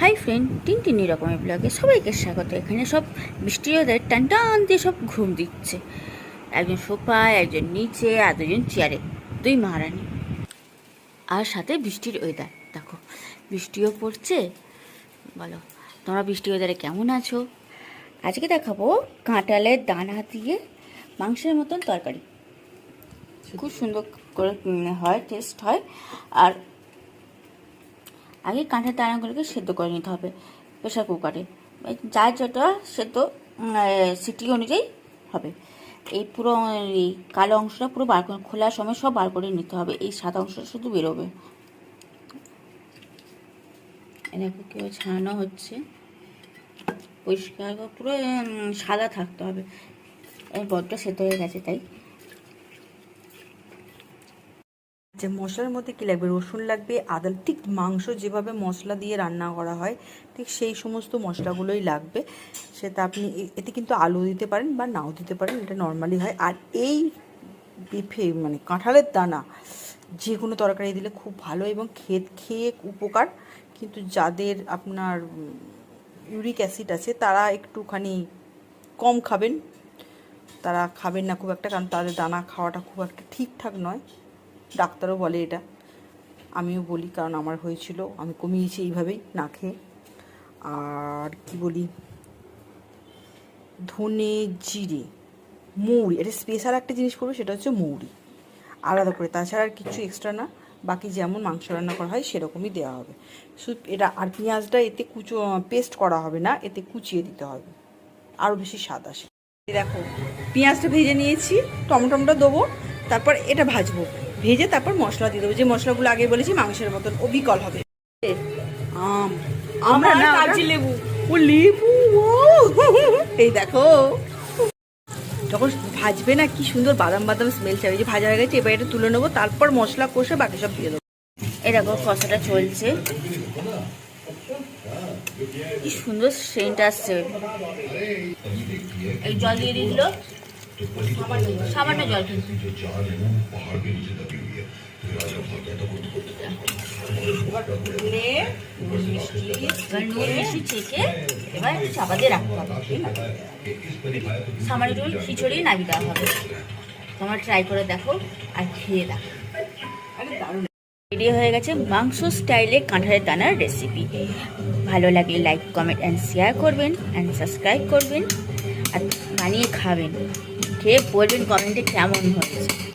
Hi friend তিন তিন রকমের ব্লগে সবাইকে স্বাগত। এখানে সব বৃষ্টি ওদের টান টান দিয়ে সব ঘুম দিচ্ছে। একজন সোফায়, একজন নিচে, আর দুজন চেয়ারে। দুই মহারানী। আর সাথে বৃষ্টির ওয়েদার দেখো, বৃষ্টিও পড়ছে। বলো, তোমরা বৃষ্টি ওয়েদারে কেমন আছো? আজকে দেখাবো কাঁঠালের দানা দিয়ে মাংসের মতন তরকারি। খুব সুন্দর করে হয় টেস্ট হয়। আর আগে কাঁঠাল দানাগুলোকে সেদ্ধ করে নিতে হবে প্রেশার কুকারে। যার যেটা সেদ্ধ সিটি অনুযায়ী হবে। এই পুরো, এই কালো অংশটা পুরো বার করে, খোলার সময় সব বার করে নিতে হবে। এই সাদা অংশটা শুধু বেরোবে। এটাকে কেউ ছাড়ানো হচ্ছে। পরিষ্কার, পুরো সাদা থাকতে হবে। এই বডটা সেদ্ধ হয়ে গেছে তাই। যে মশলার মধ্যে কী লাগবে? রসুন লাগবে আদা ঠিক মাংস যেভাবে মশলা দিয়ে রান্না করা হয়, ঠিক সেই সমস্ত মশলাগুলোই লাগবে। সেটা আপনি এতে কিন্তু আলু দিতে পারেন বা নাও দিতে পারেন, এটা নর্মালি হয়। আর এই বিফে মানে কাঁঠালের দানা যে কোনো তরকারি দিলে খুব ভালো এবং খেত, খেয়ে উপকার। কিন্তু যাদের আপনার ইউরিক অ্যাসিড আছে, তারা একটুখানি কম খাবেন। তারা খাবেন না খুব একটা, কারণ তাদের দানা খাওয়াটা খুব একটা ঠিকঠাক নয়। ডাক্তারও বলে এটা। আমিও বলি, কারণ আমার হয়েছিল। আমি কমিয়েছি এইভাবেই না খেয়ে। আর কি বলি? ধনে জিরে, মৌরি। এটা স্পেশাল একটা জিনিস করবে, সেটা হচ্ছে মৌরি। আলাদা করে। তাছাড়া আর কিছু এক্সট্রা না। বাকি যেমন মাংস রান্না করা হয়, সেরকমই দেওয়া হবে। শুধু এটা আর পেঁয়াজটা এতে কুচো পেস্ট করা হবে না। এতে কুচিয়ে দিতে হবে। আরও বেশি স্বাদ আসে। দেখো, পেঁয়াজটা ভেজে নিয়েছি। টমেটোমটা দেবো। তারপর এটা ভাজবো। ভেজে তারপর মশলা দিয়ে দেবো। যে মশলাগুলো আগে বলেছি মাংসের মতন অবিকল হবে। আম আমরা না কাগজি লেবু। ও লেবু ও। এই দেখো। যখন ভাজবে না কি সুন্দর বাদাম বাদাম স্মেল চাই। যে ভাজা হয়ে গেছে এবার এটা তুলে নেব তারপর মশলা কষে বাকি সব দিয়ে দেবো। এই দেখো কষাটা চলছে। কি সুন্দর সেন্ট আসছে। এই জল দিয়ে দিল। সামান্য জল এবার চাপা রাখতে হবে সামান্য একটু খিচুড়ি নামিয়ে দেওয়া হবে। তোমরা ট্রাই করে দেখো আর খেয়ে দেখো। রেডি হয়ে গেছে মাংস স্টাইলে কাঁঠালের দানার রেসিপি ভালো লাগলে লাইক কমেন্ট অ্যান্ড শেয়ার করবেন অ্যান্ড সাবস্ক্রাইব করবেন। বানিয়ে খাবেন। খেয়ে বলবেন কমেন্টে কেমন হয়েছে।